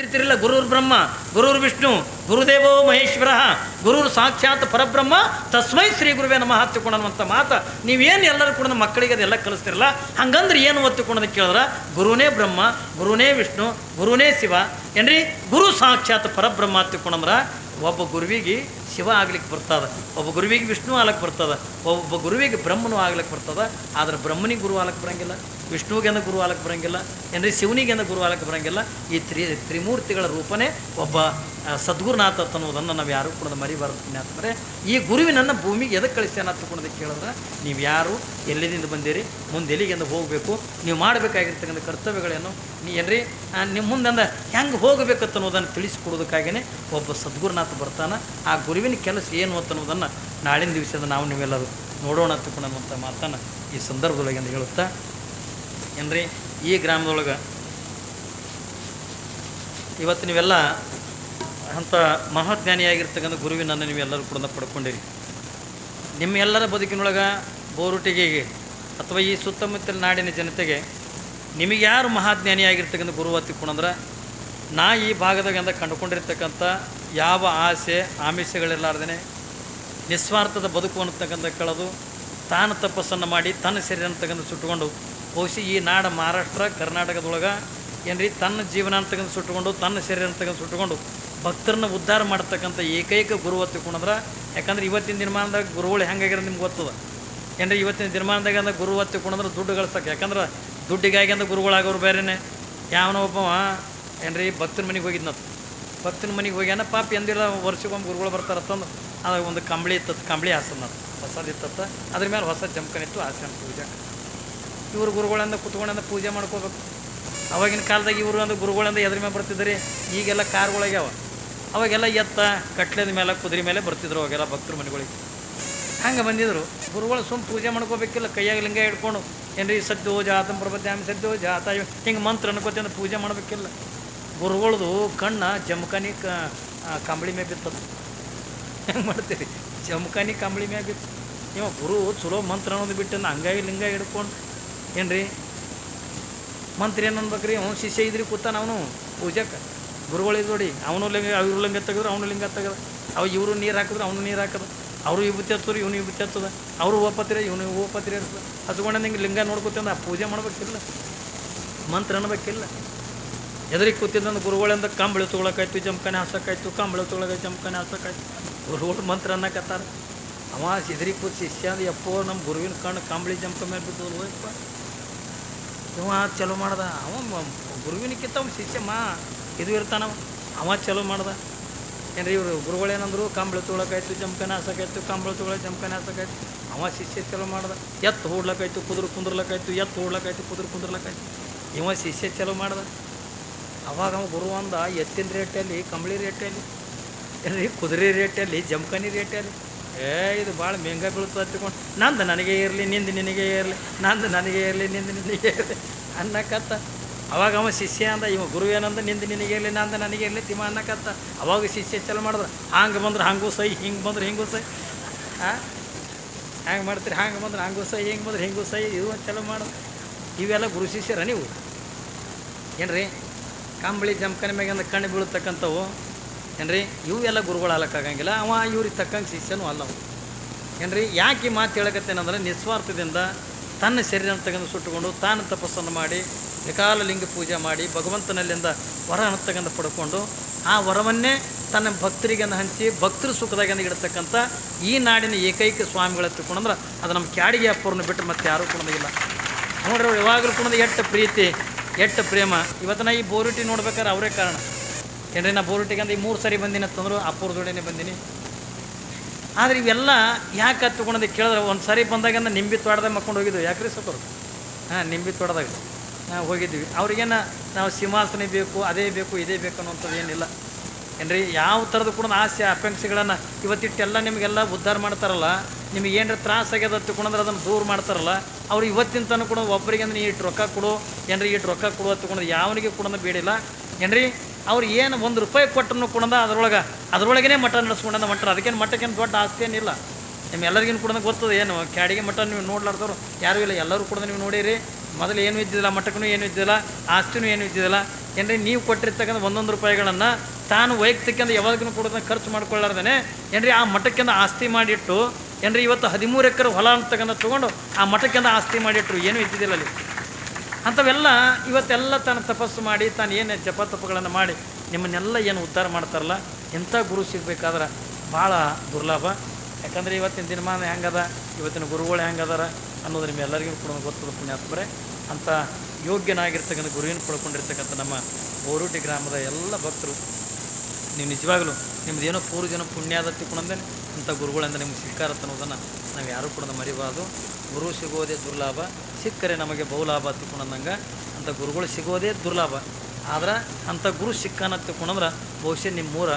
ಇರ್ತಿರಲಿಲ್ಲ ಗುರುರ್ ಬ್ರಹ್ಮ, ಗುರುರ್ ವಿಷ್ಣು, ಗುರುದೇವೋ ಮಹೇಶ್ವರ, ಗುರುರ್ ಸಾಕ್ಷಾತ್ ಪರಬ್ರಹ್ಮ, ತಸ್ಮೈ ಶ್ರೀ ಗುರುವೇ ನಮಃ ಹತ್ತಿಕೊಂಡನ್ನುವಂಥ ಮಾತು. ನೀವೇನು ಎಲ್ಲರೂ ಕೂಡ ಮಕ್ಕಳಿಗೆ ಅದೆಲ್ಲ ಕಲಿಸ್ತಿರಲ್ಲ? ಹಂಗಂದ್ರೆ ಏನು ಒತ್ತಿಕೊಂಡದ ಕೇಳಿದ್ರೆ? ಗುರುನೇ ಬ್ರಹ್ಮ, ಗುರುನೇ ವಿಷ್ಣು, ಗುರುನೇ ಶಿವ. ಏನ್ರಿ? ಗುರು ಸಾಕ್ಷಾತ್ ಪರಬ್ರಹ್ಮ ಹತ್ತಿಕೊಂಡಂದ್ರೆ ಒಬ್ಬ ಗುರುವಿಗೆ ಶಿವ ಆಗ್ಲಿಕ್ಕೆ ಬರ್ತದ, ಒಬ್ಬ ಗುರುವಿಗೆ ವಿಷ್ಣು ಆಗ್ಲಿಕ್ಕೆ ಬರ್ತದ, ಒಬ್ಬ ಗುರುವಿಗೆ ಬ್ರಹ್ಮನು ಆಗ್ಲಿಕ್ಕೆ ಬರ್ತದ, ಆದ್ರೆ ಬ್ರಹ್ಮನಿಗೆ ಗುರು ಆಗ್ಲಿಕ್ಕೆ ಬರಂಗಿಲ್ಲ. ವಿಷ್ಣುವಿಗೆಂದ ಗುರು ಗುರುವಾಲಕ್ಕೆ ಬರಂಗಿಲ್ಲ, ಏನ್ರಿ ಶಿವನಿಗೆಂದ ಗುರು ಗುರುವಾಲಕ್ಕೆ ಬರಂಗಿಲ್ಲ, ಈ ತ್ರಿ, ತ್ರಿಮೂರ್ತಿಗಳ ರೂಪನೇ ಒಬ್ಬ ಸದ್ಗುರುನಾಥ ಅನ್ನೋದನ್ನು ನಾವು ಯಾರು ಕೂಡ ಮರಿಬಾರ್ದು ಪುಣ್ಯಾತ್ಮರೆ. ಈ ಗುರುವಿನನ್ನು ಭೂಮಿಗೆ ಎದಕ್ಕೆ ಕಳಿಸ್ತೇನೆ ಅಂತ ಕೇಳಿದ್ರೆ, ನೀವು ಯಾರು ಎಲ್ಲಿದಿಂದ ಬಂದಿರಿ, ಮುಂದೆ ಎಲ್ಲಿಗೆಂದು ಹೋಗಬೇಕು, ನೀವು ಮಾಡಬೇಕಾಗಿರ್ತಕ್ಕಂಥ ಕರ್ತವ್ಯಗಳೇನು, ನೀ ಏನ್ರಿ ನಿಮ್ಮ ಮುಂದೆ ಹೆಂಗೆ ಹೋಗಬೇಕಂತ ಅನ್ನೋದನ್ನು ತಿಳಿಸ್ಕೊಡೋದಕ್ಕಾಗಿಯೇ ಒಬ್ಬ ಸದ್ಗುರುನಾಥ ಬರ್ತಾನೆ, ಆ ಗುರುವಿನ ಕೆಲಸ ಏನು ಅಂತ ಅನ್ನೋದನ್ನು ನಾಳಿನ ದಿವಸದ ನಾವು ನೀವೆಲ್ಲರೂ ನೋಡೋಣ ಅನ್ನುವಂಥ ಮಾತನ್ನು ಈ ಸಂದರ್ಭದೊಳಗೆ ಅಂತ ಹೇಳುತ್ತಾ ಏನ್ರಿ? ಈ ಗ್ರಾಮದೊಳಗೆ ಇವತ್ತು ನೀವೆಲ್ಲ ಅಂಥ ಮಹಾಜ್ಞಾನಿಯಾಗಿರ್ತಕ್ಕಂಥ ಗುರುವಿನನ್ನು ನೀವೆಲ್ಲರೂ ಕೂಡ ಪಡ್ಕೊಂಡಿರಿ. ನಿಮ್ಮೆಲ್ಲರ ಬದುಕಿನೊಳಗೆ ಬೋರುಟಿಗೆ ಅಥವಾ ಈ ಸುತ್ತಮುತ್ತಲ ನಾಡಿನ ಜನತೆಗೆ ನಿಮಗೆ ಯಾರು ಮಹಾಜ್ಞಾನಿಯಾಗಿರ್ತಕ್ಕಂಥ ಗುರು ಹತ್ತಿಕೊಂಡಂದ್ರೆ ನಾ ಈ ಭಾಗದಾಗಿಂದ ಕಂಡುಕೊಂಡಿರ್ತಕ್ಕಂಥ ಯಾವ ಆಸೆ ಆಮಿಷಗಳಿರಲಾರ್ದೇ ನಿಸ್ವಾರ್ಥದ ಬದುಕು ಅನ್ನತಕ್ಕಂಥ ಕಳೆದು ತಾನು ತಪಸ್ಸನ್ನು ಮಾಡಿ ತನ್ನ ಶರೀರ ಅಂತಕ್ಕಂಥ ಸುಟ್ಟುಕೊಂಡು ಬಹುಶಃ ಈ ನಾಡ ಮಹಾರಾಷ್ಟ್ರ, ಕರ್ನಾಟಕದೊಳಗೆ ಏನ್ರಿ, ತನ್ನ ಜೀವನ ಅಂತಕ್ಕಂಥ ಸುಟ್ಟುಕೊಂಡು, ತನ್ನ ಶರೀರ ಅಂತಕ್ಕಂಥ ಸುಟ್ಟುಕೊಂಡು ಭಕ್ತರನ್ನ ಉದ್ಧಾರ ಮಾಡ್ತಕ್ಕಂಥ ಏಕೈಕ ಗುರು ಹೊತ್ತಿಕೊಂಡ್ರೆ ಯಾಕಂದ್ರೆ ಇವತ್ತಿನ ದಿನಮಾನದಾಗ ಗುರುಗಳು ಹೆಂಗಾಗಿರೋ ನಿಮ್ಗೆ ಗೊತ್ತದ? ಏನ್ರಿ, ಇವತ್ತಿನ ದಿನಮಾನದಾಗ ಅಂದ್ರೆ ಗುರು ಹೊತ್ತಿಕೊಂಡ್ರೆ ದುಡ್ಡು ಗಳಿಸಕ್ಕೆ ಯಾಕಂದ್ರೆ ದುಡ್ಡಿಗಾಗಿ ಅಂದ್ರೆ ಗುರುಗಳಾಗೋರು ಬೇರೆನೆ. ಯಾವನೋ ಒಬ್ಬವ ಏನ್ರಿ, ಭಕ್ತನ ಮನೆಗೆ ಹೋಗಿದ್ನತ್ತು ಭಕ್ತನ ಮನೆಗೆ ಹೋಗ್ಯಾನ, ಪಾಪ ಎಂದಿಲ್ಲ, ವರ್ಷಕ್ಕೊಮ್ಮೆ ಗುರುಗಳು ಬರ್ತಾರತ್ತಂದು ಅದಾಗ ಒಂದು ಕಂಬಳಿ ಇತ್ತತ್ತು ಕಂಬಳಿ ಹಾಸನ ಹೊಸದಿತ್ತತ್ತ ಅದ್ರ ಮೇಲೆ ಹೊಸ ಜಮ್ಕನಿತ್ತು ಹಾಸನ ಪೂಜೆ. ಇವರು ಗುರುಗಳಂದ ಕುತ್ಕೊಂಡಂದ ಪೂಜೆ ಮಾಡ್ಕೋಬೇಕು. ಅವಾಗಿನ ಕಾಲದಾಗ ಇವರು ಅಂದ್ರೆ ಗುರುಗಳಿಂದ ಎದ್ರ ಮೇಲೆ ಬರ್ತಿದ್ರಿ, ಈಗೆಲ್ಲ ಕಾರ್ಗಳಾಗ್ಯಾವ ಅವಾಗೆಲ್ಲ ಎತ್ತ, ಕಟ್ಲೆದ ಮೇಲೆ ಕುದುರೆ ಮೇಲೆ ಬರ್ತಿದ್ರು ಅವಾಗೆಲ್ಲ ಭಕ್ತರು ಮನೆಗಳಿಗೆ. ಹಂಗೆ ಬಂದಿದ್ರು. ಗುರುಗಳು ಸುಮ್ಮ ಪೂಜೆ ಮಾಡ್ಕೋಬೇಕಿಲ್ಲ, ಕೈಯಾಗ ಲಿಂಗ ಹಿಡ್ಕೊಂಡು ಏನ್ರಿ ಸದ್ಯೋ ಜಾತಂ ಪ್ರಪದ್ಯಾಮಿ ಸದ್ಯೋ ಜಾತ ಹಿಂಗೆ ಮಂತ್ರ ಅನ್ಕೋತಿಂದ ಪೂಜೆ ಮಾಡಬೇಕಿಲ್ಲ. ಗುರುಗಳದು ಕಣ್ಣ ಜಮಖಾನಿ ಕಂಬಳಿ ಮೇಲೆ ಬಿತ್ತದು. ಹೆಂಗೆ ಮಾಡ್ತೀರಿ? ಜಮಖಾನಿ ಕಂಬಳಿ ಮ್ಯಾಗ ಬಿತ್ತು. ಇವ ಗುರು ಚಲೋ ಮಂತ್ರ ಅನ್ನೋದು ಬಿಟ್ಟು ಹಂಗಾಗಿ ಲಿಂಗ ಹಿಡ್ಕೊಂಡು ಏನ್ರಿ? ಮಂತ್ರಿ ಏನು ರೀ ಅವ್ನು ಶಿಷ್ಯ ಇದ್ರಿ ಕೂತಾನ ಅವನು. ಪೂಜಕ್ಕೆ ಗುರುಗಳು ನೋಡಿ, ಅವನು ಲಿಂಗ ಇವ್ರ ಲಿಂಗ ತೆಗೆದ್ರು, ಅವನು ಲಿಂಗ ತೆಗೆದ. ಅವ ಇವರು ನೀರು ಹಾಕಿದ್ರು, ಅವನು ನೀರು ಹಾಕದ. ಅವರು ವಿಭೂತಿ ಹತ್ತರು ಇವನು ವಿಭೂತಿ ಹತ್ತದ. ಅವರು ಓಪತ್ತಿರ ಇವನು ಓಪತ್ತಿರ ಇರ್ತದೆ ಹಚ್ಕೊಂಡ ನಿಂಗೆ ಲಿಂಗ ನೋಡ್ಕೊತಿಂದ ಪೂಜೆ ಮಾಡ್ಬೇಕಿಲ್ಲ. ಮಂತ್ರ ಅನ್ಬೇಕಿಲ್ಲ. ಎದುರಿಗೆ ಕೂತಿದ್ದಂದ ಗುರುಗಳಿಂದ ಕಂಬಳಿ ತೊಗೊಳಕಾಯ್ತು, ಜಮಖಾನೆ ಹಾಸಕಾಯ್ತು, ಕಂಬಳಿ ತೊಗೊಳಕಾಯ್ತು, ಜಮಖಾನೆ ಹಾಸಕಾಯ್ತು. ಗುರುಗಳು ಮಂತ್ರ ಅನ್ನಕತ್ತಾರ. ಅವ ಎದುರಿಗೆ ಕೂತು ಶಿಷ್ಯ ಅಂದ್ರೆ ಎಪ್ಪೋ ನಮ್ಮ ಗುರುವಿನ ಕಣ್ಣು ಕಂಬಳಿ ಜಮ್ಕ ಮೇಲೆ ಬಿದ್ದು ಹೋಯಪ್ಪ ಇವ ಚಲೋ ಮಾಡ್ದ. ಅವ ಗುರುವಿನಕ್ಕಿಂತ ಅವ್ನು ಶಿಷ್ಯ ಮಾ. ಇದು ಇರ್ತಾನವ ಅವ. ಚಲೋ ಮಾಡ್ದ. ಏನ್ರಿ ಇವರು ಗುರುಗಳೇನಂದ್ರು ಕಂಬಳ ತೊಗೊಳಕಾಯ್ತು ಜಂಪನ ಹಾಸಕಾಯ್ತು ಕಂಬಳ ತೊಗೊಳ ಜಂಪನ ಹಾಸಕಾಯ್ತು ಅವ ಶಿಷ್ಯ ಚಲೋ ಮಾಡ್ದ. ಎತ್ತು ಹೂಡ್ಲಕ್ಕಾಯ್ತು, ಕುದುರು ಕುಂದ್ರಲಕ್ಕಾಯ್ತು, ಎತ್ತು ಹೂಡ್ಲಕ್ಕಾಯ್ತು, ಕುದುರು ಕುಂದ್ರಲಕ್ಕಾಯ್ತು. ಇವ ಶಿಷ್ಯ ಚಲೋ ಮಾಡ್ದ. ಅವಾಗ ಅವ ಗುರು ಅಂದ, ಎತ್ತಿನ ರೇಟಲ್ಲಿ, ಕಂಬಳಿ ರೇಟಲ್ಲಿ, ಏನ್ರಿ ಕುದುರೆ ರೇಟಲ್ಲಿ ಜಮ್ಕನಿ ರೇಟಲ್ಲಿ. ಏ, ಇದು ಭಾಳ ಮೆಂಗ ಬೀಳ್ತು ತಿಳ್ಕೊಂಡು ನಂದು ನನಗೆ ಇರಲಿ, ನಿಂದು ನಿನಗೆ ಇರಲಿ, ನಂದು ನನಗೆ ಇರಲಿ, ನಿಂದು ನಿನಗೆ ಇರಲಿ ಅನ್ನಕತ್ತ. ಅವಾಗ ಅವ ಶಿಷ್ಯ ಅಂದ, ಇವ ಗುರು ಏನಂದ, ನಿಂದು ನಿನಗೆ ಇರಲಿ, ನಂದು ನನಗೆ ಇರಲಿ ತಿಮ್ಮ ಅನ್ನಕತ್ತ. ಅವಾಗ ಶಿಷ್ಯ ಚಲೋ ಮಾಡಿದ್ರೆ ಹಂಗೆ ಬಂದ್ರೆ ಹಂಗೂ ಸೈ ಹಿಂಗೆ ಬಂದ್ರೆ ಹಿಂಗೂ ಸೈ ಹಾಂ ಹ್ಯಾಂಗೆ ಮಾಡ್ತೀರಿ? ಹಂಗೆ ಬಂದ್ರೆ ಹಂಗೂ ಸೈ ಹಿಂಗೆ ಬಂದ್ರೆ ಹಿಂಗೂ ಸೈ ಇದು ಚಲೋ ಮಾಡೋದು. ಇವೆಲ್ಲ ಗುರು ಶಿಷ್ಯರ ನೀವು? ಏನ್ರಿ? ಕಂಬಳಿ ಜಮಖಾನೆ ಮ್ಯಾಗಿಂದ ಕಣ್ಣು ಬೀಳತಕ್ಕಂಥವು. ಏನ್ರಿ? ಇವು ಎಲ್ಲ ಗುರುಗಳು ಆಗಕ್ಕಾಗಂಗಿಲ್ಲ ಅವ ಇವ್ರಿಗೆ ತಕ್ಕಂಗೆ ಶಿಷ್ಯನೂ ಅಲ್ಲ ಏನ್ರಿ? ಯಾಕೆ ಈ ಮಾತು ಹೇಳಕತ್ತೇನಂದ್ರೆ ನಿಸ್ವಾರ್ಥದಿಂದ ತನ್ನ ಶರೀರ ತಗೊಂಡು ಸುಟ್ಟುಕೊಂಡು ತಾನು ತಪಸ್ಸನ್ನು ಮಾಡಿ ವಿಕಾಲ ಲಿಂಗ ಪೂಜೆ ಮಾಡಿ, ಭಗವಂತನಲ್ಲಿಂದ ವರ ತಗೊಂಡು ಪಡ್ಕೊಂಡು ಆ ವರವನ್ನೇ ತನ್ನ ಭಕ್ತರಿಗೆಂದು ಹಂಚಿ, ಭಕ್ತರ ಸುಖದಾಗೆಂದು ಇಡತಕ್ಕಂಥ ಈ ನಾಡಿನ ಏಕೈಕ ಸ್ವಾಮಿಗಳ ತಿಳ್ಕೊಂಡಂದ್ರೆ ಅದು ನಮ್ಮ ಕ್ಯಾಡಿಗೆ ಅಪ್ಪವ್ರನ್ನ ಬಿಟ್ಟರೆ ಮತ್ತೆ ಯಾರೂ ಕೊಡೋದಿಲ್ಲ ನೋಡ್ರಿ ಯಾವಾಗಲೂ ಕುಣದ ಎಷ್ಟು ಪ್ರೀತಿ, ಎಟ್ಟ ಪ್ರೇಮ. ಇವತ್ತು ನಾ ಈ ಬೋರಿಟಿ ನೋಡ್ಬೇಕಾದ್ರೆ ಅವರೇ ಕಾರಣ. ಏನ್ರಿ ನಾ ಬೋರುಟಿಗೆ ಈ ಮೂರು ಸರಿ ಬಂದಿನಿ ಅಂತಂದ್ರು ಅಪ್ಪೂರ್ ಜೋಡಿನೇ ಬಂದೀನಿ. ಆದ್ರೆ ಇವೆಲ್ಲ ಯಾಕೆ ಹತ್ಕೊಂಡೆ ಕೇಳಿದ್ರೆ ಒಂದು ಸರಿ ಬಂದಾಗ ನಿಂಬಿ ತೋಟದಾಗ ಮಕ್ಕೊಂಡು ಹೋಗಿದ್ವಿ. ಯಾಕ್ರಿ ಸೊಕ್ಕರು ಹಾಂ, ನಿಂಬಿ ತೋಟದಾಗ. ಹಾಂ, ಹೋಗಿದ್ವಿ. ಅವ್ರಿಗೇನ ನಾವು ಸಿಂಹಾಸನ ಬೇಕು, ಅದೇ ಬೇಕು, ಇದೇ ಬೇಕು ಅನ್ನೋಂಥದ್ದು ಏನಿಲ್ಲ. ಏನ್ರಿ, ಯಾವ ಥರದ ಕೂಡ ಆಸೆ, ಆಕಾಂಕ್ಷೆಗಳನ್ನು ಇವತ್ತಿಟ್ಟೆಲ್ಲ ನಿಮಗೆಲ್ಲ ಉದ್ಧಾರ ಮಾಡ್ತಾರಲ್ಲ, ನಿಮಗೆ ಏನರ ತ್ರಾಸ ಆಗ್ಯದ ತಗೊಂಡ್ರೆ ಅದನ್ನು ದೂರ ಮಾಡ್ತಾರಲ್ಲ, ಅವ್ರು ಇವತ್ತಿನ ತನಕ ಕೂಡ ಒಬ್ಬರಿಗೆ ಅಂದ್ರೆ ಇಟ್ಟು ರೊಕ್ಕ ಕೊಡು, ಏನ್ರಿ ಇಟ್ಟು ರೊಕ್ಕ ಕೊಡು ತಿಳ್ಕೊಂಡ್ರೆ ಯಾವನಿಗೆ ಕೂಡ ಬೇಡಿಲ್ಲ. ಏನ್ರಿ ಅವ್ರು ಏನು ಒಂದು ರೂಪಾಯಿ ಕೊಟ್ಟರು ಕೂಡ ಅದರೊಳಗೆ ಅದರೊಳಗೇ ಮಠ ನಡೆಸ್ಕೊಂಡ ಮಠ ಅದಕ್ಕೇನು ಮಠಕ್ಕೇನು ದೊಡ್ಡ ಆಸ್ತಿ ಏನಿಲ್ಲ. ನಿಮ್ಮ ಎಲ್ಲರಿಗಿನ ಕೂಡ ಗೊತ್ತದೆ ಏನು? ಕ್ಯಾಡಿಗೆ ಮಠ ನೀವು ನೋಡ್ಲಾರ್ದವ್ರು. ಯಾರೂ ಇಲ್ಲ, ಎಲ್ಲರೂ ಕೂಡ ನೀವು ನೋಡಿರಿ. ಮೊದಲು ಏನು ಇದ್ದಿಲ್ಲ ಮಠಕ್ಕೂ ಏನು ಇದ್ದಿಲ್ಲ ಆಸ್ತಿನೂ ಏನು ಇದ್ದಿಲ್ಲ ಏನ್ರಿ, ನೀವು ಕೊಟ್ಟಿರ್ತಕ್ಕಂಥ ಒಂದೊಂದು ರೂಪಾಯಿಗಳನ್ನು ತಾನು ವೈಯಕ್ತಿಕಂದ ಯಾವಾಗಲೂ ಕೂಡ ಖರ್ಚು ಮಾಡ್ಕೊಳ್ಳಾರ್ದೇ ಏನ್ರಿ, ಆ ಮಠಕ್ಕಿಂದ ಆಸ್ತಿ ಮಾಡಿಟ್ಟು, ಏನ್ರಿ, ಇವತ್ತು ಹದಿಮೂರು ಎಕರೆ ಹೊಲ ಅಂತಕ್ಕಂಥ ತೊಗೊಂಡು, ಆ ಮಠಕ್ಕಿಂದ ಆಸ್ತಿ ಮಾಡಿಟ್ರು. ಏನೂ ಇದ್ದಿದ್ದಿಲ್ಲ ಅಲ್ಲಿ. ಅಂಥವೆಲ್ಲ ಇವತ್ತೆಲ್ಲ ತಾನು ತಪಸ್ಸು ಮಾಡಿ, ತಾನು ಏನು ಜಪ ತಪಗಳನ್ನು ಮಾಡಿ, ನಿಮ್ಮನ್ನೆಲ್ಲ ಏನು ಉದ್ಧಾರ ಮಾಡ್ತಾರಲ್ಲ, ಎಂಥ ಗುರು ಸಿಗಬೇಕಾದ್ರೆ ಭಾಳ ದುರ್ಲಭ. ಯಾಕಂದರೆ ಇವತ್ತಿನ ದಿನಮಾನ ಹೆಂಗದ, ಇವತ್ತಿನ ಗುರುಗಳು ಹೆಂಗದಾರ ಅನ್ನೋದು ನಿಮ್ಮೆಲ್ಲರಿಗೂ ಕೂಡ ಗೊತ್ತದ ಪುಣ್ಯಾತ್ಮರೇ. ಅಂಥ ಯೋಗ್ಯನಾಗಿರ್ತಕ್ಕಂಥ ಗುರುವಿನ ಪಡ್ಕೊಂಡಿರ್ತಕ್ಕಂಥ ನಮ್ಮ ಬೋರುಟಿ ಗ್ರಾಮದ ಎಲ್ಲ ಭಕ್ತರು, ನೀವು ನಿಜವಾಗಲೂ ನಿಮ್ದು ಏನೋ ಪೂರ್ವಜನ ಪುಣ್ಯಾದ ತಿಳ್ಕೊಂಡಂದೇ ಅಂಥ ಗುರುಗಳಿಂದ ನಿಮ್ಗೆ ಸಿಕ್ಕಾರತ್ತ ಅನ್ನೋದನ್ನು ನಾವು ಯಾರೂ ಕೂಡ ಮರಿಬಾರ್ದು. ಗುರು ಸಿಗೋದೇ ದುರ್ಲಾಭ. ಸಿಕ್ಕರೆ ನಮಗೆ ಬಹುಲಾಭ ತಿಳ್ಕೊಂಡಂಗೆ ಅಂಥ ಗುರುಗಳು ಸಿಗೋದೇ ದುರ್ಲಾಭ. ಆದ್ರೆ ಅಂಥ ಗುರು ಸಿಕ್ಕನ ತಿಕ್ಕೊಂಡಂದ್ರೆ ಬಹುಶಃ ನಿಮ್ಮೂರ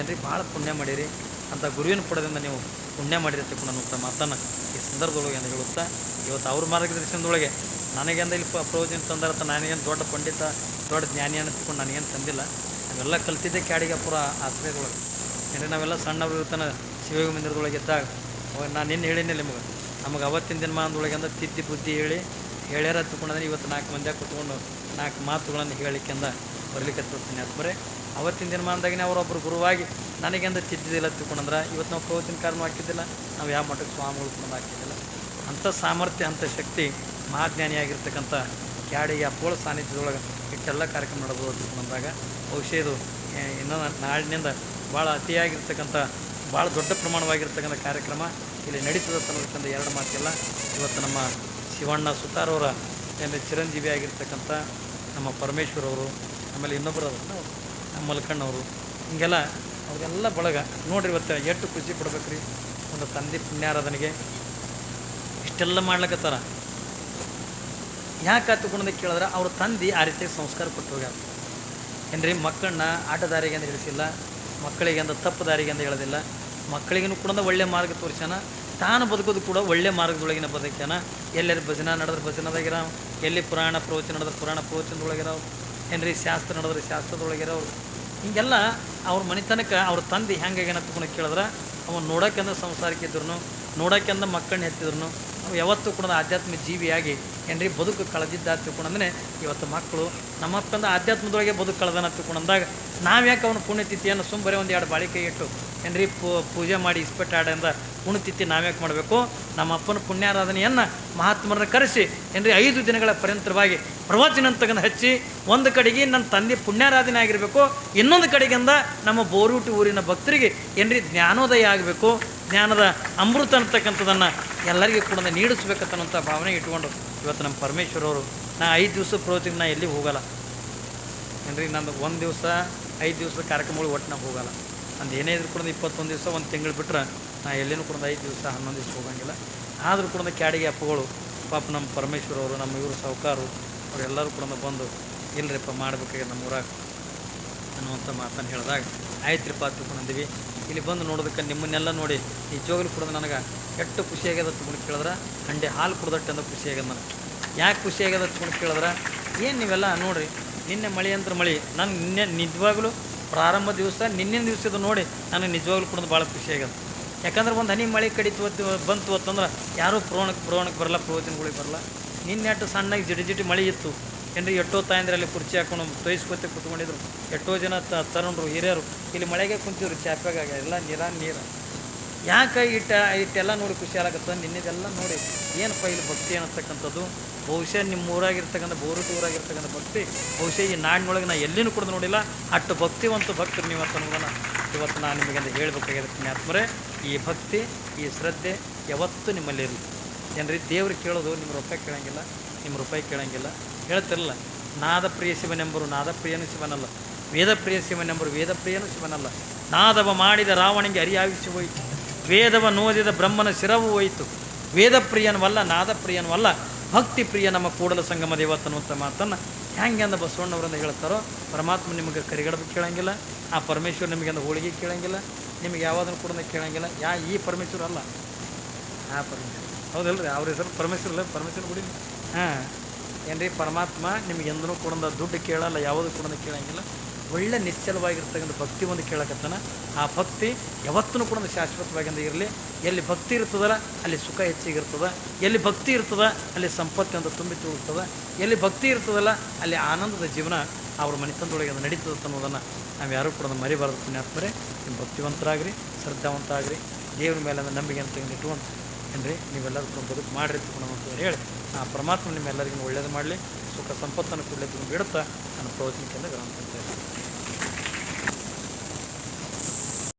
ಏನ್ರಿ ಭಾಳ ಪುಣ್ಯ ಮಾಡಿರಿ. ಅಂಥ ಗುರುವಿನ ಪಡೆದಿಂದ ನೀವು ಪುಣ್ಯ ಮಾಡಿರಿ ತಿಳ್ಕೊಂಡಂಥ ಮಾತನ್ನು ಈ ಸಂದರ್ಭದೊಳಗೆ ಏನು ಹೇಳುತ್ತಾ, ಇವತ್ತು ಅವ್ರ ಮಾರ್ಗದರ್ಶನದೊಳಗೆ ನನಗೆಂದ ಇಲ್ಲಿ ಪ್ರಯೋಜನ ತಂದಾರತ್ತ ನಾನೇನು ದೊಡ್ಡ ಪಂಡಿತ, ದೊಡ್ಡ ಜ್ಞಾನಿ ಅಂತ ತಿಳ್ಕೊಂಡು ನನಗೇನು ತಂದಿಲ್ಲ. ನಾವೆಲ್ಲ ಕಲ್ತಿದ್ದೆ ಕ್ಯಾಡಿಗಾಪುರ ಆಶ್ರಯದೊಳಗೆ. ಏನ್ರಿ ನಾವೆಲ್ಲ ಸಣ್ಣವ್ರು ಇರ್ತಾನೆ ಶಿವಯೋಗ ಮಂದಿರದೊಳಗೆ ಇದ್ದಾಗ ನಾನು ನಿನ್ನೆ ಹೇಳಿನಿ ನಿಮಗೆ. ನಮಗೆ ಅವತ್ತಿನ ದಿನಮಾನದೊಳಗೆ ಅಂದ ತಿದ್ದಿ ಬುದ್ಧಿ ಹೇಳಿ, ಹೇಳ್ಯಾರ ತಿಳ್ಕೊಂಡ್ರೆ ಇವತ್ತು ನಾಲ್ಕು ಮಂದಿ ಕೂತ್ಕೊಂಡು ನಾಲ್ಕು ಮಾತುಗಳನ್ನು ಹೇಳಿಕೆಂದ ಬರ್ಲಿಕ್ಕೆ ತೋರ್ತೀನಿ ಬರೀ ಅವತ್ತಿನ ದಿನಮಾನದಾಗಿನೇ ಅವರೊಬ್ಬರು ಗುರುವಾಗಿ ನನಗೆಂದ ತಿದ್ದಿದ್ದಿಲ್ಲ ತಿಳ್ಕೊಂಡ್ರೆ ಇವತ್ತು ನಾವು ಪ್ರವಚನ ಕಾರಣ ಹಾಕಿದ್ದಿಲ್ಲ, ನಾವು ಯಾವ ಮಠಕ್ಕೆ ಸ್ವಾಮಿಗಳು ಕೂಡ ಹಾಕಿದ್ದಿಲ್ಲ. ಅಂಥ ಸಾಮರ್ಥ್ಯ, ಅಂಥ ಶಕ್ತಿ ಮಹಾಜ್ಞಾನಿಯಾಗಿರ್ತಕ್ಕಂಥ ಕ್ಯಾಡಿಗೆ ಅಪ್ಪೋಳ ಸಾನ್ನಿಧ್ಯದೊಳಗೆ ಇಷ್ಟೆಲ್ಲ ಕಾರ್ಯಕ್ರಮ ನಡೆಬೋದು ಬಂದಾಗ ಬಹುಶಃ ಇದು ಇನ್ನೊಂದು ಇನ್ನು ನಾಳಿನಿಂದ ಭಾಳ ಅತಿಯಾಗಿರ್ತಕ್ಕಂಥ, ಭಾಳ ದೊಡ್ಡ ಪ್ರಮಾಣವಾಗಿರ್ತಕ್ಕಂಥ ಕಾರ್ಯಕ್ರಮ ಇಲ್ಲಿ ನಡೀತದೆ ಅನ್ನೋದಕ್ಕಂತ ಎರಡು ಮಾತಿಲ್ಲ. ಇವತ್ತು ನಮ್ಮ ಶಿವಣ್ಣ ಸುತಾರವರ ಏನು ಚಿರಂಜೀವಿ ಆಗಿರ್ತಕ್ಕಂಥ ನಮ್ಮ ಪರಮೇಶ್ವರ್ ಅವರು, ಆಮೇಲೆ ಇನ್ನೊಬ್ಬರು ಮಲ್ಕಣ್ಣವರು ಹಿಂಗೆಲ್ಲ ಅವರೆಲ್ಲ ಬಳಗ. ನೋಡ್ರಿ ಇವತ್ತು ಎಷ್ಟು ಖುಷಿ ಪಡ್ಬೇಕ್ರಿ. ಒಂದು ತಂದೆ ಪುಣ್ಯಾರಾಧನೆಗೆ ಇಷ್ಟೆಲ್ಲ ಮಾಡ್ಲಕತ್ತಾರ. ಯಾಕೆ ಹತ್ತುಕೊಂಡೆ ಕೇಳಿದ್ರೆ ಅವ್ರ ತಂದೆ ಆ ರೀತಿ ಸಂಸ್ಕಾರ ಕೊಟ್ಟು ಹೋಗ್ಯಾರ. ರೀ ಮಕ್ಕಳನ್ನ ಆಟದಾರಿಗೆ ಅಂತ ಇಳಿಸಿಲ್ಲ ಮಕ್ಕಳಿಗೆ ಅಂತ ತಪ್ಪು ದಾರಿಗೆ ಅಂತ ಹೇಳೋದಿಲ್ಲ. ಮಕ್ಕಳಿಗೂ ಕೂಡ ಒಳ್ಳೆ ಮಾರ್ಗ ತೋರಿಸ್ಯಾನ. ತಾನು ಬದುಕೋದು ಕೂಡ ಒಳ್ಳೆ ಮಾರ್ಗದೊಳಗಿನ ಬದುಕ್ಯಾನ. ಎಲ್ಲೆಲ್ಲಿ ಭಜನ ನಡೆದ್ರೆ ಭಜನದಾಗಿರೋ ಎಲ್ಲಿ ಪುರಾಣ ಪ್ರವಚನ ನಡೆದ್ರೆ ಪುರಾಣ ಪ್ರವಚನದೊಳಗಿರೋ ಏನ್ರಿ ಶಾಸ್ತ್ರ ನಡೆದ್ರೆ ಶಾಸ್ತ್ರದೊಳಗಿರೋರು ಹಿಂಗೆಲ್ಲ ಅವ್ರ ಮನೆತನಕ್ಕೆ ಅವ್ರ ತಂದೆ ಹೆಂಗೆ ಕೂಡ ಕೇಳಿದ್ರೆ. ಅವನು ನೋಡೋಕೆಂದ್ರೆ ಸಂಸಾರಕ್ಕೆ ಇದ್ರು ನೋಡೋಕೆಂದ ಮಕ್ಕಳನ್ನ ಹೆತ್ತಿದ್ರು ಅವು ಯಾವತ್ತೂ ಕೂಡ ಆಧ್ಯಾತ್ಮ ಜೀವಿಯಾಗಿ, ಏನ್ರಿ ಬದುಕು ಕಳೆದಿದ್ದ ತಿಳ್ಕೊಂಡಂದ್ರೆ ಇವತ್ತು ಮಕ್ಕಳು ನಮ್ಮಪ್ಪಂದ ಆಧ್ಯಾತ್ಮದೊಳಗೆ ಬದುಕು ಕಳೆದನ ತಿಳ್ಕೊಂಡಂದಾಗ ನಾವ್ಯಾಕೆ ಅವನ ಪುಣ್ಯತಿಥಿಯನ್ನು ಸುಮ್ ಬರೀ ಒಂದು ಎರಡು ಬಾಳಿಕೆ ಇಟ್ಟು ಏನ್ರಿ ಪೂಜೆ ಮಾಡಿ ಇಸ್ಪೆಟ್ ಆಡಿಂದ ಪುಣ್ಯತಿಥಿ ನಾವ್ಯಾಕೆ ಮಾಡಬೇಕು? ನಮ್ಮ ಅಪ್ಪನ ಪುಣ್ಯಾರಾಧನೆಯನ್ನು ಮಹಾತ್ಮರನ್ನ ಕರೆಸಿ, ಏನ್ರಿ, ಐದು ದಿನಗಳ ಪರ್ಯಂತರವಾಗಿ ಪ್ರವಚನ ತಗೊಂಡು ಹಚ್ಚಿ, ಒಂದು ಕಡೆಗೆ ನನ್ನ ತಂದೆ ಪುಣ್ಯಾರಾಧನೆ ಆಗಿರಬೇಕು, ಇನ್ನೊಂದು ಕಡೆಗಿಂದ ನಮ್ಮ ಬೋರೂಟಿ ಊರಿನ ಭಕ್ತರಿಗೆ, ಏನ್ರಿ, ಜ್ಞಾನೋದಯ ಆಗಬೇಕು, ಜ್ಞಾನದ ಅಮೃತ ಅಂತಕ್ಕಂಥದ್ದನ್ನು ಎಲ್ಲರಿಗೂ ಕೂಡ ನೀಡಿಸ್ಬೇಕಂತ ಭಾವನೆ ಇಟ್ಕೊಂಡು ಇವತ್ತು ನಮ್ಮ ಪರಮೇಶ್ವರವರು, ನಾ ಐದು ದಿವಸ ಪ್ರವಚನ, ನಾ ಎಲ್ಲಿ ಹೋಗಲ್ಲ. ಏನ್ರಿ, ನಂದು ಒಂದು ದಿವಸ, ಐದು ದಿವಸದ ಕಾರ್ಯಕ್ರಮಗಳು ಒಟ್ಟು ನಾವು ಹೋಗಲ್ಲ. ನಂದು ಏನೇ ಇದ್ರು ಕೂಡ ಇಪ್ಪತ್ತೊಂದು ದಿವಸ ಒಂದು ತಿಂಗಳು ಬಿಟ್ರೆ ನಾ ಎಲ್ಲಿನೂ ಕೂಡ ಐದು ದಿವಸ, ಹನ್ನೊಂದು ದಿವಸ ಹೋಗಂಗಿಲ್ಲ. ಆದರೂ ಕೂಡ ಕ್ಯಾಡಿಗೆ ಅಪ್ಪಗಳು, ಪಾಪ ನಮ್ಮ ಪರಮೇಶ್ವರ ಅವರು, ನಮ್ಮ ಇವರು ಸಾವುಕಾರು ಅವರೆಲ್ಲರೂ ಕೂಡ ಬಂದು ಇಲ್ಲರಿಪ್ಪ ಮಾಡಬೇಕಾಗಿದೆ ನಮ್ಮ ಊರಾಗ ಅನ್ನುವಂಥ ಮಾತನ್ನು ಹೇಳಿದಾಗ, ಆಯ್ತ್ರಿಪ್ಪ ತಿಳ್ಕೊಂಡಿದ್ದೀವಿ ಇಲ್ಲಿ ಬಂದು ನೋಡೋದಕ್ಕೆ ನಿಮ್ಮನ್ನೆಲ್ಲ ನೋಡಿ ನಿಜವಾಗ್ಲೂ ಕೂಡ ನನಗೆ ಎಷ್ಟು ಖುಷಿಯಾಗ್ಯದ ತಗೊಂಡು ಕೇಳಿದ್ರೆ, ಹಂಡೆ ಹಾಲು ಕುಡ್ದಟ್ಟು ಅಂತ ಖುಷಿಯಾಗ್ಯದ ನನಗೆ ಯಾಕೆ ಖುಷಿಯಾಗ್ಯದ ತಗೊಂಡು ಕೇಳಿದ್ರೆ, ಏನು ನೀವೆಲ್ಲ ನೋಡಿರಿ, ನಿನ್ನೆ ಮಳೆ ಅಂದ್ರೆ ಮಳೆ ನಾನು ನಿನ್ನೆ ನಿಜವಾಗ್ಲೂ ಪ್ರಾರಂಭ ದಿವಸ ನಿನ್ನೆ ಇದು ನೋಡಿ ನನಗೆ ನಿಜವಾಗ್ಲೂ ಕೂಡ ಭಾಳ ಖುಷಿ ಆಗ್ಯದ ಯಾಕಂದ್ರೆ ಒಂದು ಹನಿ ಮಳೆ ಕಡಿತು ಬಂತು ಅಂತಂದ್ರೆ ಯಾರೂ ಪ್ರೋಣಕ್ಕೆ ಪ್ರೋಣಕ್ಕೆ ಬರಲ್ಲ ಪ್ರವಚನಗಳಿಗೆ ಬರಲ್ಲ. ನಿನ್ನೆ ಅಟ್ಟು ಸಣ್ಣಗೆ ಜಿಡಿ ಜಿಟಿ ಮಳೆ ಇತ್ತು. ಏನ್ರಿ, ಎಷ್ಟೋ ತಾಯಂದ್ರಲ್ಲಿ ಕುರ್ಚಿ ಹಾಕೊಂಡು ತೊಯ್ಸ್ಕೊತೆ ಕುತ್ಕೊಂಡಿದ್ರು. ಎಷ್ಟೋ ಜನ ತರುಣರು, ಹಿರಿಯರು. ಇಲ್ಲಿ ಮಳೆಗೆ ಕುಂತಿದ್ರು ಚಾಪ್ಯಾಗ ಎಲ್ಲ ನೀರ, ನೀರು. ಯಾಕೆ ಇಟ್ಟ ಇಟ್ಟೆಲ್ಲ ನೋಡಿ ಖುಷಿ ಆಗತ್ತೆ ನಿನ್ನೆದೆಲ್ಲ ನೋಡಿ ಏನಪ್ಪ ಇಲ್ಲಿ ಭಕ್ತಿ ಅನ್ನತಕ್ಕಂಥದ್ದು? ಬಹುಶಃ ನಿಮ್ಮ ಊರಾಗಿರ್ತಕ್ಕಂಥ ಬೋರುಟಿ ಊರಾಗಿರ್ತಕ್ಕಂಥ ಭಕ್ತಿ, ಬಹುಶಃ ಈ ನಾಡಿನೊಳಗೆ ನಾ ಎಲ್ಲಿನೂ ಕೂಡ ನೋಡಿಲ್ಲ. ಅಷ್ಟು ಭಕ್ತಿವಂತ ಭಕ್ತರು ನೀವು ಅನ್ನೋದನ್ನ ಇವತ್ತು ನಾನು ನಿಮಗೆ ಅಂತ ಹೇಳ್ಬೇಕಾಗಿದೆ ಪುಣ್ಯಾತ್ಮರೇ ಈ ಭಕ್ತಿ, ಈ ಶ್ರದ್ಧೆ ಯಾವತ್ತೂ ನಿಮ್ಮಲ್ಲಿ ಇರಲಿ ಏನ್ರಿ, ದೇವ್ರು ಕೇಳೋದು ನಿಮ್ಮ ರೂಪಾಯಿ ಕೇಳೋಂಗಿಲ್ಲ ನಿಮ್ಮ ರೂಪಾಯಿ ಕೇಳೋಂಗಿಲ್ಲ. ಹೇಳ್ತಿರಲ್ಲ, ನಾದ ಪ್ರಿಯ ಶಿವನೆಂಬರು ನಾದ ಪ್ರಿಯನು ಶಿವನಲ್ಲ. ವೇದ ಪ್ರಿಯ ಶಿವನೆಂಬರು ವೇದ ಪ್ರಿಯನು ಶಿವನಲ್ಲ. ನಾದವ ಮಾಡಿದ ರಾವಣಿಗೆ ಅರಿಯಾಗಿಸಿ ಹೋಯಿತು. ವೇದವ ನೋದಿದ ಬ್ರಹ್ಮನ ಶಿರವು ಹೋಯಿತು. ವೇದ ಪ್ರಿಯನವಲ್ಲ ನಾದ ಪ್ರಿಯನವಲ್ಲ ಭಕ್ತಿ ಪ್ರಿಯ ನಮ್ಮ ಕೂಡಲ ಸಂಗಮ ದೇವತನುವಂಥ ಮಾತನ್ನು ಹ್ಯಾಂಗೆ ಅಂದ ಬಸವಣ್ಣವರಿಂದ ಹೇಳ್ತಾರೋ, ಪರಮಾತ್ಮ ನಿಮಗೆ ಕರಿಗಡದು ಕೇಳಂಗಿಲ್ಲ, ಆ ಪರಮೇಶ್ವರ ನಿಮಗೆ ಅಂದ ಹೋಳಿಗೆ ಕೇಳಂಗಿಲ್ಲ, ನಿಮಗೆ ಯಾವುದನ್ನು ಕೂಡ ಕೇಳಂಗಿಲ್ಲ. ಯಾ ಈ ಪರಮೇಶ್ವರ ಅಲ್ಲ. ಆ ಪರಮೇಶ್ವರ. ಹೌದಲ್ರಿ? ಅವ್ರ ಹೆಸರು ಪರಮೇಶ್ವರ ಅಲ್ಲ, ಪರಮೇಶ್ವರ ಗುಡಿ. ಹಾಂ. ಏನ್ರಿ? ಪರಮಾತ್ಮ ನಿಮಗೆ ಎಂದೂ ಕೂಡ ದುಡ್ಡು ಕೇಳಲ್ಲ, ಯಾವುದು ಕೂಡ ಕೇಳಂಗಿಲ್ಲ. ಒಳ್ಳೆ ನಿಶ್ಚಲವಾಗಿರ್ತಕ್ಕಂಥ ಭಕ್ತಿ ಒಂದು ಕೇಳಕತ್ತಾನ. ಆ ಭಕ್ತಿ ಯಾವತ್ತೂ ಕೂಡ ಒಂದು ಶಾಶ್ವತವಾಗಿಂದ ಇರಲಿ. ಎಲ್ಲಿ ಭಕ್ತಿ ಇರ್ತದಲ್ಲ, ಅಲ್ಲಿ ಸುಖ ಹೆಚ್ಚಿಗಿರ್ತದ. ಎಲ್ಲಿ ಭಕ್ತಿ ಇರ್ತದ, ಅಲ್ಲಿ ಸಂಪತ್ತು ಅಂತ ತುಂಬಿ ತುಳುಕ್ತದ ಎಲ್ಲಿ ಭಕ್ತಿ ಇರ್ತದಲ್ಲ, ಅಲ್ಲಿ ಆನಂದದ ಜೀವನ ಅವ್ರ ಮನೆತನದೊಳಗೆ ಅದು ನಡೀತದೆ ಅನ್ನೋದನ್ನು ನಾವು ಯಾರೂ ಕೂಡ ಮರಿಬಾರ್ದು ಪುಣ್ಯಾತ್ಮರೇ. ನಿಮ್ಮ ಭಕ್ತಿವಂತರಾಗ್ರಿ, ಶ್ರದ್ಧಾವಂತರಾಗ್ರಿ. ದೇವ್ರ ಮೇಲೆ ನಂಬಿಕೆ ಅಂತ ಇಟ್ಕೊಂಡು ಏನ್ರಿ? ನೀವೆಲ್ಲರೂ ಕೂಡ ಬದುಕು ಮಾಡಿರಿ ಅಂತ ಹೇಳಿ ಆ ಪರಮಾತ್ಮ ನಿಮ್ಮೆಲ್ಲರಿಗೂ ಒಳ್ಳೇದು ಮಾಡಲಿ. ಸುಖ ಸಂಪತ್ತನ್ನು ಕೂಡಲೇ ತಗೊಂಡು ಬಿಡುತ್ತಾ ನನ್ನ ಪ್ರವಚನಕ್ಕೆಲ್ಲ ಮಾಡ್ತಾ ಇದ್ದೀನಿ